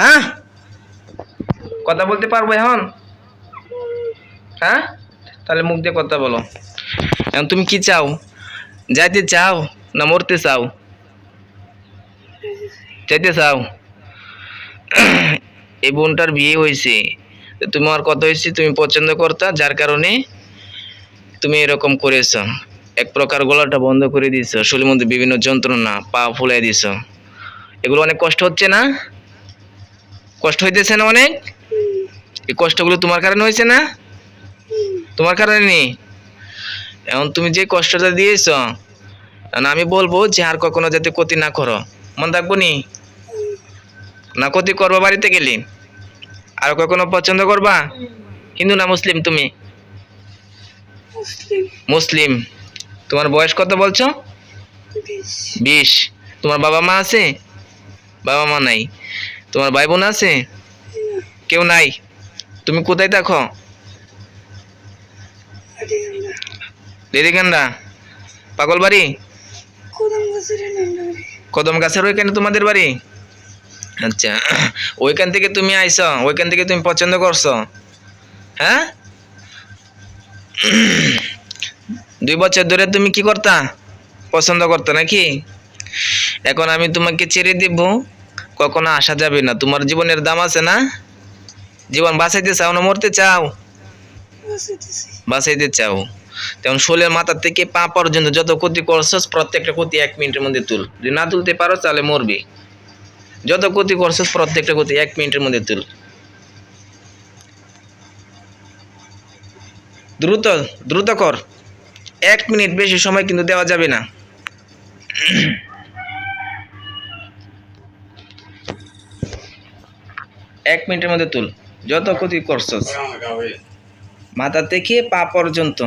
হ্যাঁ? কথা বলতে পারব এখন? হ্যাঁ? তাহলে মুখ দিয়ে কথা বলো। এখন তুমি কি চাও? যাইতে চাও না মরতে চাও? যাইতে চাও? এই বোনটার বিয়ে হয়েছে। তোমার কথা হয়েছে, তুমি পছন্দ করতা, যার কারণে তুমি এরকম করেছ। এক প্রকার গলাটা বন্ধ করে দিছ শরীরের মধ্যে বিভিন্ন যন্ত্রণা, পা ফুলাই দিছ এগুলো অনেক কষ্ট হচ্ছে না? কষ্ট হইতেছে না অনেক? এই কষ্টগুলো তোমার কারণে হয়েছে না? তোমার কারণে নেই? এখন তুমি যে কষ্টটা দিয়েছ আমি বলব যে আর কখনো যাতে ক্ষতি না করো। মন থাকব নি? না ক্ষতি করব বাড়িতে গেলি? আর কখনো পছন্দ করবা? হিন্দু না মুসলিম তুমি? মুসলিম। তোমার বয়স কত বলছো? বিশ। তোমার বাবা মা আছে? বাবা মা নাই। তোমার ভাই বোন আছে? কেউ নাই? তুমি কোথায় আডিয়ালা লেডিকান্দা পাগল বাড়ি? কোদাম গাছের ওইখানে তোমাদের বাড়ি? আচ্ছা ওইখান থেকে তুমি আইছ ওইখান থেকে তুমি পছন্দ করছ। হ্যাঁ? দুই বছর ধরে তুমি কি করতা? পছন্দ করতে নাকি? এখন আমি তোমাকে ছেড়ে দিব। কখনো আসা যাবে না। তোমার জীবনের দাম আছে না? জীবন বাঁচাইতে চাও না মরতে চাও? বাঁচাইতে চাও। তেমন শোলের মাথা থেকে পা পর্যন্ত যত ক্ষতি করছস, প্রত্যেকটা ক্ষতি এক মিনিটের মধ্যে তুল। যদি না তুলতে পারো, তাহলে মরবি। যত ক্ষতি করছস, প্রত্যেকটা ক্ষতি এক মিনিটের মধ্যে তুল। দ্রুত দ্রুত কর। এক মিনিট বেশি সময় কিন্তু দেওয়া যাবে না। এক মিনিটের মধ্যে তুল। যত ক্ষতি করছস। মাথা থেকে পা পর্যন্ত।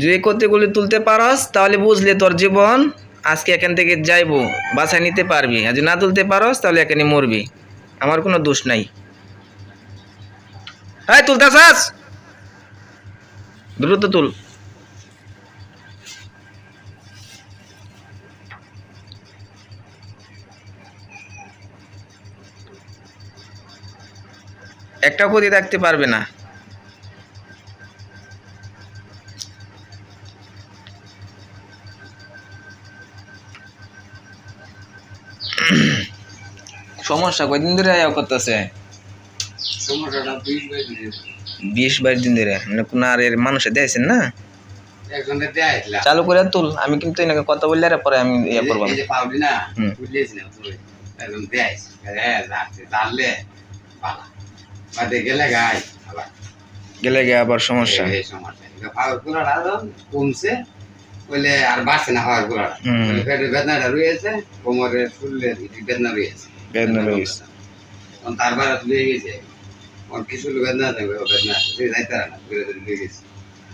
যদি কতগুলি তুলতে পারস, তাহলে বুঝলে তোর জীবন আজকে এখান থেকে যাইবো বাসায় নিতে পারবি। আর যদি না তুলতে পারস, তাহলে এখানে মরবি। আমার কোনো দোষ নাই। হ্যাঁ তুলতে চাস? দ্রুত তুল। একটা ক্ষতি থাকতে পারবে না। সমস্যা কয়দিন ধরে আয়া করতেছে? বিশ বাইশ দিন ধরে। মানে কোন আর এর মানুষে দিয়েছেন না? চালু করে তুল আমি কিন্তু এনাকে কথা বললে আর পরে আমি ইয়ে করব। না হুম। বাদে গেলে গাই আবার। গেলে গিয়ে আবার সমস্যা। এই সমস্যা। এটা পাওয়ার গুলাটা কমছে বলে আর বাড়ছে না পাওয়ার গুলাটা পেটের বেদনাটা রয়েছে কোমরের ফুলের বেদনা রয়েছে। বেদনা রয়েছে। তখন তারপরে তুলে গেছে। ওর কিছু বেদনা থাকবে ও বেদনা সে যাইতে গেছে।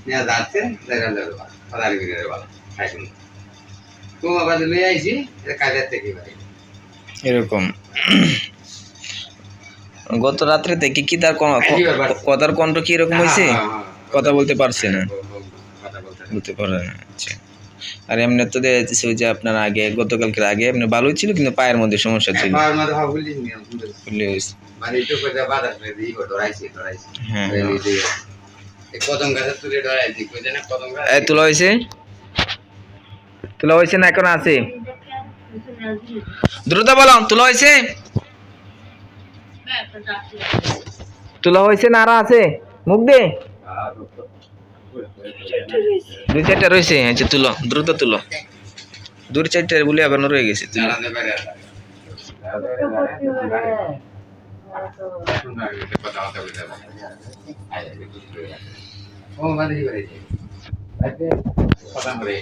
নিয়ে যাচ্ছে দেখা যাবে পাদারি বিনের বেলা খাইছিল তোমার বাদে লই আইছি এটা কাজের থেকে এরকম। গত রাত্রে কি কি তার কথার কণ্ঠ কি এরকম হয়েছে? হ্যাঁ, হ্যাঁ, হ্যাঁ। কথা বলতে পারছে না। বলতে পারে না আচ্ছা। আর এমনি তো দেখা যাচ্ছে ওই যে আপনার আগে গতকালকের আগে এমনি ভালোই ছিল কিন্তু পায়ের মধ্যে সমস্যা ছিল। বুঝলি হয়েছে। মানে হ্যাঁ তুলে তোলা হয়েছে? তোলা হয়েছে না এখন আছে? দ্রুত বলো তোলা হয়েছে? তোলা হয়েছে না আরও আছে মুখ দে দুই চারটা রয়েছে আচ্ছা তুলো দ্রুত তুলো দুই চারটা বলে এখনও রয়ে গেছে তুলো। জানাতে পারে কথা কথা বলতে ও মানে কি করে কথা বলে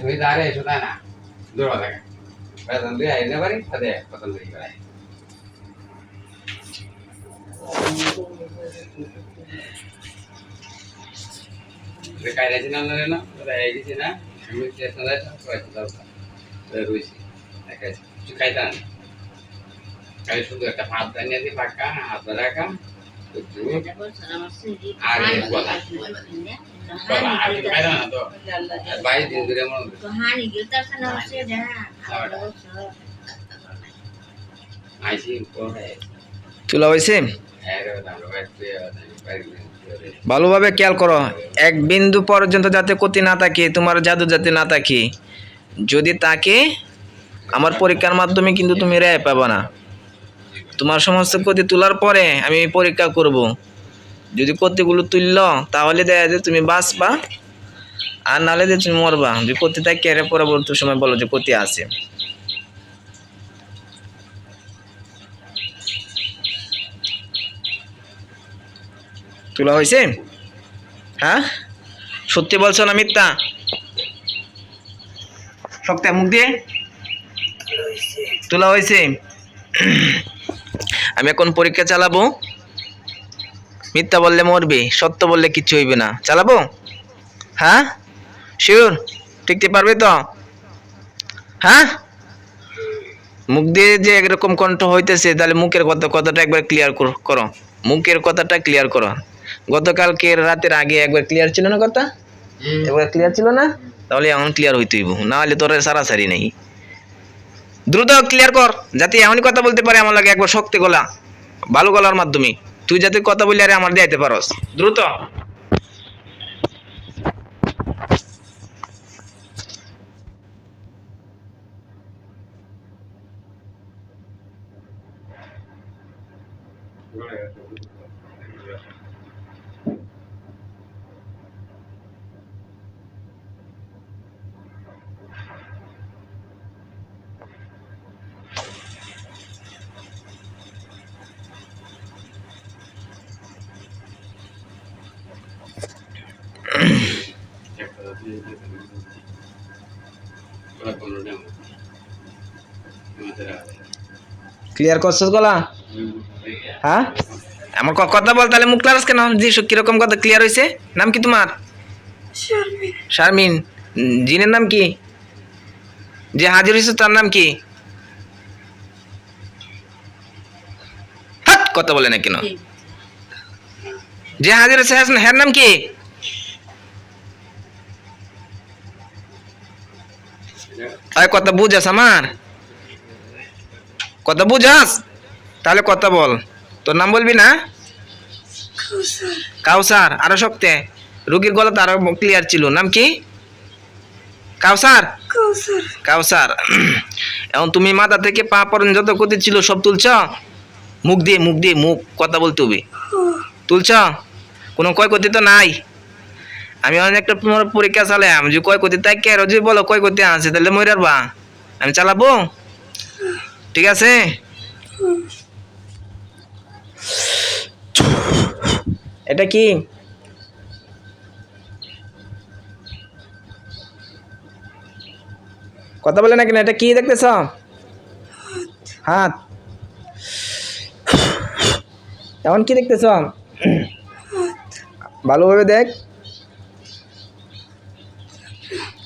তুই দাঁড়ে এসো তাই না। দূর থাকে বেতন দিয়ে আইনে পারি তাদের কথা বলি করে কায়রা ছিল না না এই গেছি না আমি চেষ্টা করে কয়েকটা দাও রয়েছি হয়েছে হ্যাঁ ভালোভাবে খেয়াল করো, এক বিন্দু পর্যন্ত যাতে ক্ষতি না থাকে, তোমার জাদু যাতে না থাকে। যদি তাকে আমার পরীক্ষার মাধ্যমে কিন্তু তুমি রেয় পাবে না। তোমার সমস্ত ক্ষতি তোলার পরে আমি পরীক্ষা করব। যদি ক্ষতিগুলো তুলল, তাহলে দেখা যায় তুমি বাঁচবা, আর নাহলে যে তুমি মরবা। যে ক্ষতি থাকে এর পরবর্তী সময় বলো যে ক্ষতি আছে। তোলা হয়েছে? হ্যাঁ? সত্যি বলছো না মিথ্যা? সত্যি মুখ দিয়ে? তোলা হয়েছে? আমি এখন পরীক্ষা চালাবো? মিথ্যা বললে মরবে সত্য বললে কিচ্ছু হইবে না। চালাবো? হ্যাঁ? শিওর? টিকতে পারবে তো? হ্যাঁ? মুখ দিয়ে যে একরকম কণ্ঠ হইতেছে তাহলে মুখের কথা কথাটা একবার ক্লিয়ার করো মুখের কথাটা ক্লিয়ার করো। গতকালকে রাতের আগে একবার ক্লিয়ার ছিল না কথা? একবার ক্লিয়ার ছিল না? তাহলে এখন ক্লিয়ার হইতে হইব। না হলে তোর সারাসারি নেই। দ্রুত ক্লিয়ার কর, যাতে এমনই কথা বলতে পারে আমার লাগে একবার শক্তি গলা, ভালো গলার মাধ্যমে। তুই যাতে কথা বললে আরে আমার দিতে পারস। দ্রুত। ক্লিয়ার করছস গলা? হ্যাঁ? আমার কথা বল তাহলে মুখ ক্লাস কেন? জিসু কীরকম কথা? ক্লিয়ার হয়েছে নাম কি তোমার? শারমিন। শারমিন। জিনের নাম কি? যে হাজির হয়েছে তার নাম কি? কথা বলে না কেন? যে হাজির হয়েছে হ্যাঁ হ্যার নাম কি? আরে কথা বুঝাস আমার? কথা বুঝাস? তাহলে কথা বল। তোর নাম বলবি না? কাউসার। আরও শক্তে। রুগীর গলা তো আরও ক্লিয়ার ছিল। নাম কি? কাউসার? কাউসার। এখন তুমি মাথা থেকে পা পর্যন্ত যত ক্ষতি ছিল সব তুলছ? মুখ দিয়ে মুখ দিয়ে মুখ কথা বলতে হবে। তুলছ? কোনো ক্ষয়ক্ষতি তো নাই? আমি অনেক একটা পরীক্ষা চালাম যে কয় ক্ষয়ক্ষতি তাই কে যদি বলো কয় ক্ষয়ক্ষতি আছে তাহলে মরে বা। আমি চালাবো? ঠিক আছে? এটা কি? কথা বলে না? কেন এটা কি দেখতেছ? হাত। এখন কি দেখতেছ? ভালোভাবে দেখ।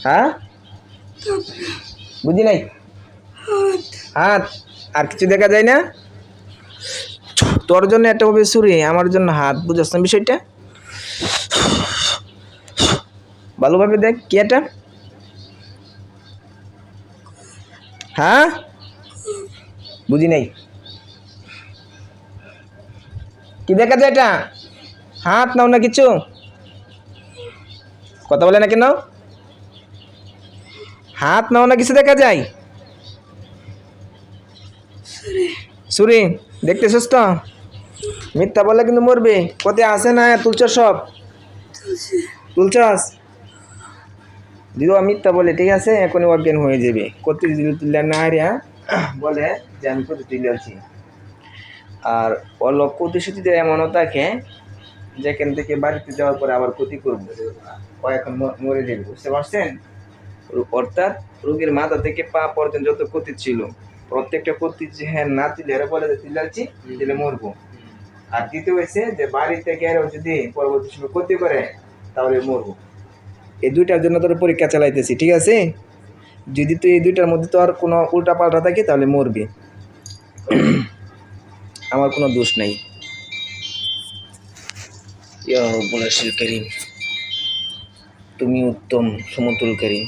হ্যাঁ? বুঝি নাই হাত। আর কিছু দেখা যায় না? তোর জন্য একটা হবে ছুরি, আমার জন্য হাত বুঝাস না বিষয়টা? ভালোভাবে দেখ, কি এটা? হ্যাঁ? বুঝি নাই কি দেখা যায় এটা? হাত নাও না কিছু? কথা বলে না কেন? হাত নাও না কিছু দেখা যায়? সুরি। দেখতেছিস তো? মিথ্যা বলে কিন্তু মরবে। কোথায় আসে না তুলছ সব? তুলছে। তুলছস? দিদি মিথ্যা বলে ঠিক আছে? এখনই অজ্ঞান হয়ে যাবে। করতে দিলে তুললে? না রে বলে যে আমি করতে তুলেছি আর ওর লক্ষ্য উদ্দেশ্য যদি এমনও থাকে যেখান থেকে বাড়িতে যাওয়ার পরে আবার ক্ষতি করব। ও এখন মরে যাবে বুঝতে পারছেন? অর্থাৎ রোগীর মাথা থেকে পা পর্যন্ত যত ক্ষতি ছিল প্রত্যেকটা ক্ষতি যে হ্যাঁ না তুলে এরা বলে যে তুলাচ্ছি দিলে মরবো। আর দ্বিতীয় হয়েছে যে বাড়ি থেকে আরও যদি পরবর্তী সময় ক্ষতি করে তাহলে মরবো। এই দুইটার জন্য তোর পরীক্ষা চালাইতেছি ঠিক আছে? যদি তুই এই দুইটার মধ্যে তোর কোনো উল্টা পাল্টা থাকে তাহলে মরবি। আমার কোনো দোষ নেই। ইয়া রব্বুল আরশিল কারীম। তুমি উত্তম সমতুলকারী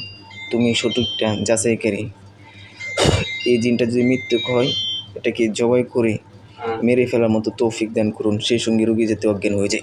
তুমি সঠিকটা যাচাইকারী এই জিনটা যদি মৃত্যু হয়, এটাকে জবাই করে মেরে ফেলার মতো তৌফিক দান করুন। সেই সঙ্গে রোগী যাতে অজ্ঞান হয়ে যায়।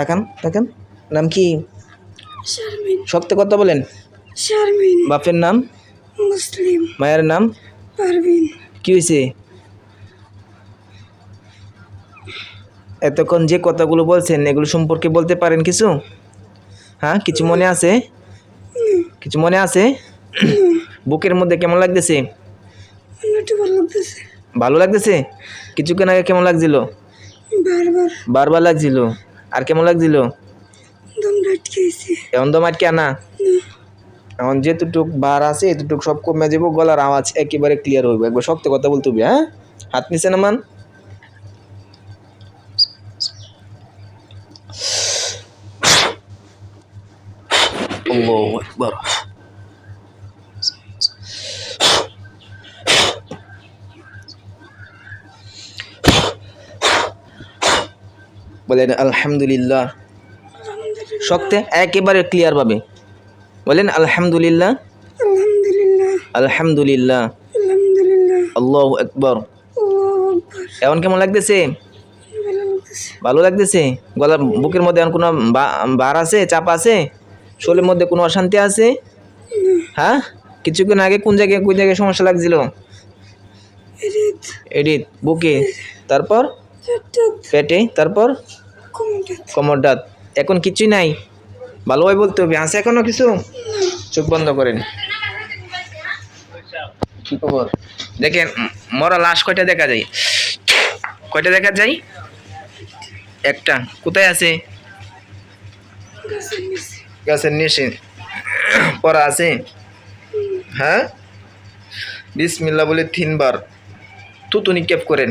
তাকান তাকান। নাম কি? সত্য কথা বলেন। বাপের নাম? মুসলিম। মায়ের নাম? পারভিন। কি হয়েছে? এতক্ষণ যে কথাগুলো বলছেন এগুলো সম্পর্কে বলতে পারেন কিছু? হ্যাঁ কিছু মনে আছে? কিছু মনে আছে? বুকের মধ্যে কেমন লাগতেছে? ভালো লাগতেছে। ভালো লাগতেছে? কিছুক্ষণ আগে কেমন লাগছিল? বারবার। বারবার লাগছিল? আর কেমন লাগছিল? এখন দম আটকে আনা এখন যেতুটুক বার আছে এতটুক সব কমে যাব গলার আওয়াজ একেবারে ক্লিয়ার হইব। একবার শক্ত কথা বলতে হবে হ্যাঁ? হাত নিচে না মান আল্লাহু আকবার। বলেন আলহামদুলিল্লাহ। শক্তে একেবারে ক্লিয়ার পাবে বলেন আলহামদুলিল্লাহ। আলহামদুলিল্লাহ। আল্লাহ আকবার। এখন কেমন লাগতেছে? ভালো লাগতেছে। গলার বুকের মধ্যে এখন কোনো বার আছে চাপ আছে? শরীরের মধ্যে কোনো অশান্তি আছে? হ্যাঁ? কিছুক্ষণ আগে কোন জায়গায় কোন জায়গায় সমস্যা লাগছিল? এডিট বুকে। তারপর? পেটে? তারপর? কমটাত কোমরটাত এখন কিছুই নাই। ভালোভাবে বলতে হবে। আছে এখনও কিছু? চোখ বন্ধ করেন। কি খবর? দেখেন মরা লাশ কয়টা দেখা যায়? কয়টা দেখা যায়? একটা। কোথায় আছে? গাছের নিচে। পড়া আছে? হ্যাঁ? বিসমিল্লা বলে তিনবার। তুতু নিক্ষেপ করেন।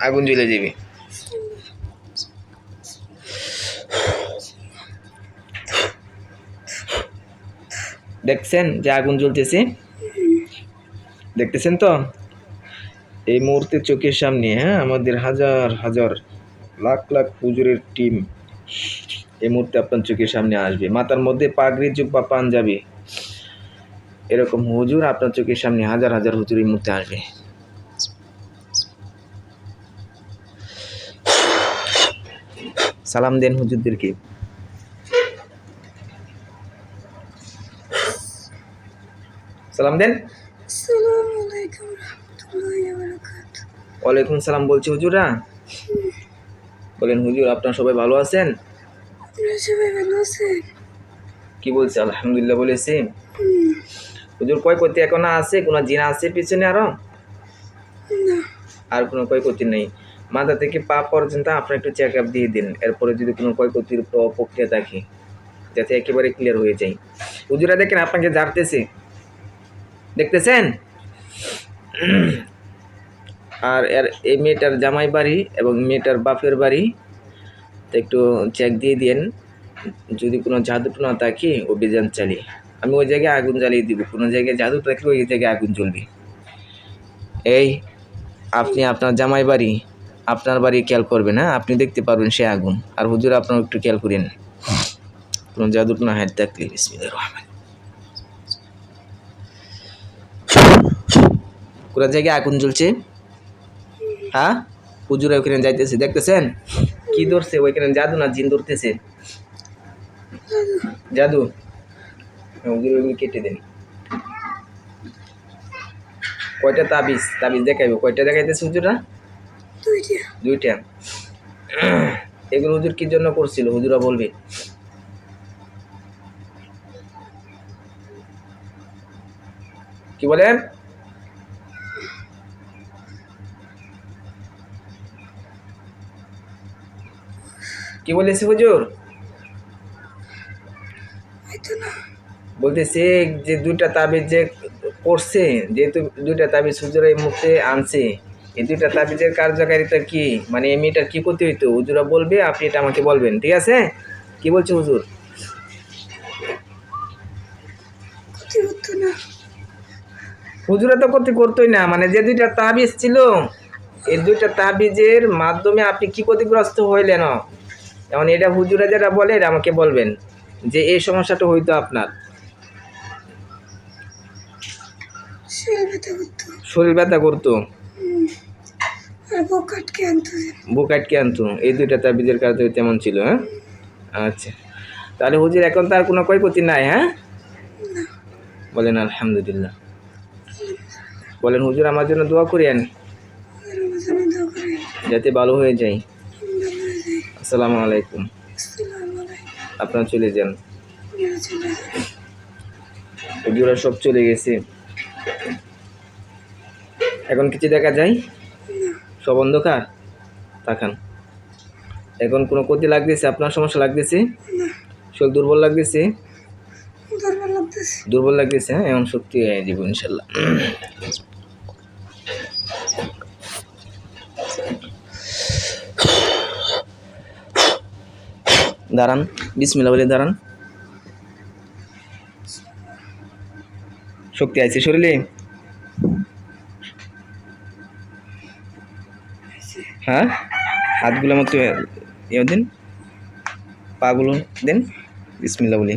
আগুন জ্বলে যাবে। দেখছেন যে আগুন জ্বলতেছে? দেখতেছেন তো? এই মুহূর্তে চোখের সামনে হ্যাঁ? আমাদের হাজার হাজার, লাখ লাখ হুজুরের টিম এই মুহূর্তে আপনার চোখের সামনে আসবে। মাথার মধ্যে পাগড়ি জুব্বা পাঞ্জাবি। এরকম হুজুর আপনার চোখের সামনে হাজার হাজার হুজুর এই মুহূর্তে আসবে। সালাম দেন হুজুরদেরকে। সালাম দেন। ওয়ালাইকুম সালাম বলছি হুজুরা। বলেন হুজুর আপনার সবাই ভালো আছেন? কি বলছে? আলহামদুলিল্লাহ বলেছি হুজুর কয় করতে এখন আছে? কোনো জিনা আছে পিছনে আরও? আর কোনো ক্ষয়ক্ষতি নেই। মাথা থেকে পা পর্যন্ত আপনার একটু চেক আপ দিয়ে দিন। এরপরে যদি কোনো ক্ষয়ক্ষতির প্র- প্রক্রিয়া থাকে যাতে একেবারে ক্লিয়ার হয়ে যায়। হুজুরা দেখেন আপনাকে জারতেছে দেখতেছেন? আর এর এই মেয়েটার জামাই বাড়ি এবং মেয়েটার বাপের বাড়ি, তো একটু চেক দিয়ে দিন যদি কোনো জাদু না থাকে, অভিযান চালিয়ে। আমি ওই জায়গায় আগুন জ্বালিয়ে দিব। কোনো জায়গায় জাদু থাকলে ওই জায়গায় আগুন জ্বলবে। এই, আপনি আপনার জামাই বাড়ি, আপনার বাড়ি খেয়াল করবেন হ্যাঁ? আপনি দেখতে পারবেন সে আগুন। আর হুজুর, আপনার একটু খেয়াল করেন। কোনো জাদু না হাত থাকলে। বিসমিল্লাহির রহমান পুরো জায়গায় আগুন জ্বলছে। হ্যাঁ? হুজুরা ওখানে যাইতেছে দেখতেছেন? কি ধরছে? ওইখানে জাদু না জিন ধরতেছে? জাদু? ওগুলো ওগুলো কেটে দেন। কয়টা তাবিজ? তাবিজ দেখাইবো। কয়টা দেখাইতেছে হুজুরা দুইটা। দুইটা। এগুলো হুজুর কি জন্য করছিল? হুজুরা বলবে। কি বলেন? কি বলেছে হুজুর? বলতেছে যে দুইটা তাবিজ যে করছে যেহেতু দুইটা তাবিজ হুজুর এই মুহূর্তে আনছে এই দুইটা তাবিজের কার্যকারিতা কি? মানে এই মেয়েটার কি করতে হইতো? হুজুরা বলবে আপনি এটা আমাকে বলবেন ঠিক আছে? কি বলছে হুজুর? হুজুরা তো ক্ষতি করতোই না মানে যে দুইটা তাবিজ ছিল এই দুইটা তাবিজের মাধ্যমে আপনি কি ক্ষতিগ্রস্ত হইলেন? এখন এটা হুজুরা যেটা বলে এটা আমাকে বলবেন যে এই সমস্যাটা হইতো আপনার। শরীর ব্যথা করতো। বুক আটকে আনতো। এই দুইটা তাবিজের কাজ তেমন ছিল হ্যাঁ? আচ্ছা। তাহলে হুজুর এখন তার কোনো ক্ষয়ক্ষতি নাই হ্যাঁ? বলেন আলহামদুলিল্লাহ। বলেন হুজুর আমার জন্য দোয়া করিয়েন যাতে ভালো হয়ে যাই আসসালামু আলাইকুম। আপনারা চলে যান। হুজুরা সব চলে গেছে। এখন কিছু দেখা যায়? সব অন্ধকার? তাকান। এখন কোনো ক্ষতি লাগতেছে? আপনার সমস্যা লাগতেছে? শরীর দুর্বল লাগতেছে? দুর্বল লাগতেছে। হ্যাঁ? এখন শক্তি যাব ইনশাল্লাহ। দাঁড়ান বিসমিল্লা বলে দাঁড়ান। শক্তি আছে শরীরে? হ্যাঁ? হাতগুলো মতো ইয়ে দিন। পাগুলো দেন। বিসমিল্লা বলি।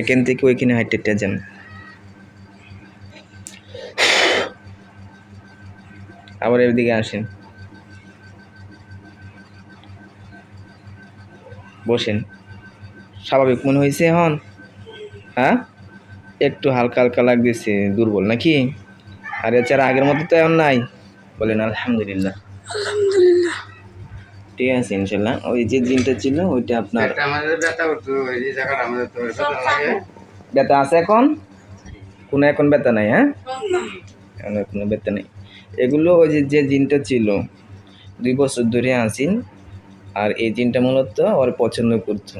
এখান থেকে ওইখানে হাইটেটা যান। আবার এদিকে আসেন। বসেন। স্বাভাবিক মনে হয়েছে এখন হ্যাঁ? একটু হালকা হালকা লাগতেছে দুর্বল নাকি? আর এছাড়া আগের মতো তো এখন নাই। বলেন আলহামদুলিল্লাহ। আলহামদুলিল্লাহ। ঠিক আছে ইনশাল্লাহ। ওই যে দিনটা ছিল ওইটা আপনার ব্যথা করতো ওই যে জায়গাটা আমাদের তো ব্যথা লাগে। ব্যথা আছে এখন? কোনো এখন ব্যথা নাই হ্যাঁ? এখন কোনো ব্যথা নেই। এগুলো ওই যে যে জিনটা ছিল দুই বছর ধরে আসিন আর এই জিনটা মূলত ওর পছন্দ করতো।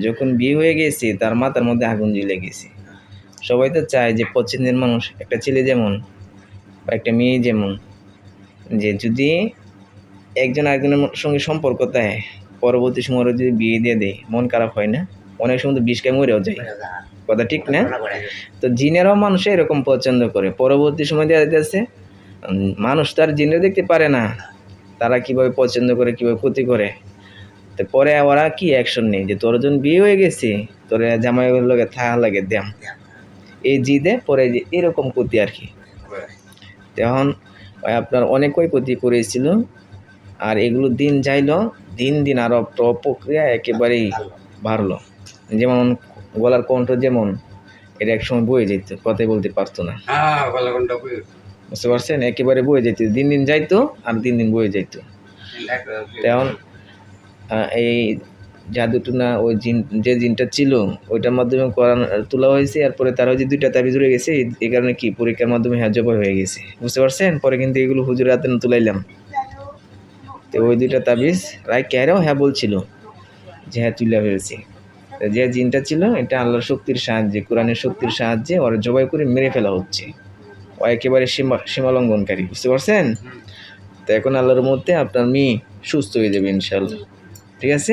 যখন বিয়ে হয়ে গেছে তার মাথার মধ্যে আগুন জ্বলে গেছে। সবাই তো চায় যে পছন্দের মানুষ একটা ছেলে যেমন বা একটা মেয়ে যেমন যে যদি একজন আরেকজনের সঙ্গে সম্পর্ক দেয় পরবর্তী সময় যদি বিয়ে দিয়ে দেয় মন খারাপ হয় না? অনেক সময় তো বিষ খাই মরেও যায়। কথা ঠিক না? তো জিনেরাও মানুষ এরকম পছন্দ করে। পরবর্তী সময় দেখা যাচ্ছে মানুষ তার জিনে দেখতে পারে না। তারা কীভাবে পছন্দ করে, কীভাবে ক্ষতি করে। তো পরে ওরা কি অ্যাকশন নেই? যে তোর যখন বিয়ে হয়ে গেছে, তোর জামাই লগে থাকা লাগে, দেম। এই জিদে, পরে যে এরকম ক্ষতি আর কি। তখন আপনার অনেকই ক্ষতি করেছিল। আর এগুলো দিন যাইলো, দিন দিন আরও প্রক্রিয়া একেবারেই বাড়লো। যেমন গলার কণ্ঠ যেমন, এটা একসময় বয়ে যেত, কথাই বলতে পারতো না। হ্যাঁ বুঝতে পারছেন? একেবারে বয়ে যেত দিন দিন যাইতো আর দিন দিন বয়ে যাইতো। তেমন এই জাদুটুনা ওই জিন যে জিনটা ছিল ওইটার মাধ্যমে করান তোলা হয়েছে এরপরে তারা ওই যে দুইটা তাবিজ রয়ে গেছে এই- কারণে কি পরীক্ষার মাধ্যমে হ্যাঁ জবাই হয়ে গেছে। বুঝতে পারছেন? পরে কিন্তু এগুলো হুজুর হাতে তুলাইলাম। তো ওই দুইটা তাবিজ রায় ক্যারেও হ্যাঁ বলছিল যে হ্যাঁ তুলে ফেলছি তো যে জিনটা ছিল এটা আল্লাহর শক্তির সাহায্যে কোরআনের শক্তির সাহায্যে ওরা জবাই করে মেরে ফেলা হচ্ছে। একেবারে সীমা, সীমালঙ্ঘনকারী, বুঝতে পারছেন? তো এখন আল্লাহর মধ্যে আপনার মেয়ে সুস্থ হয়ে যাবে ইনশাল্লাহ ঠিক আছে?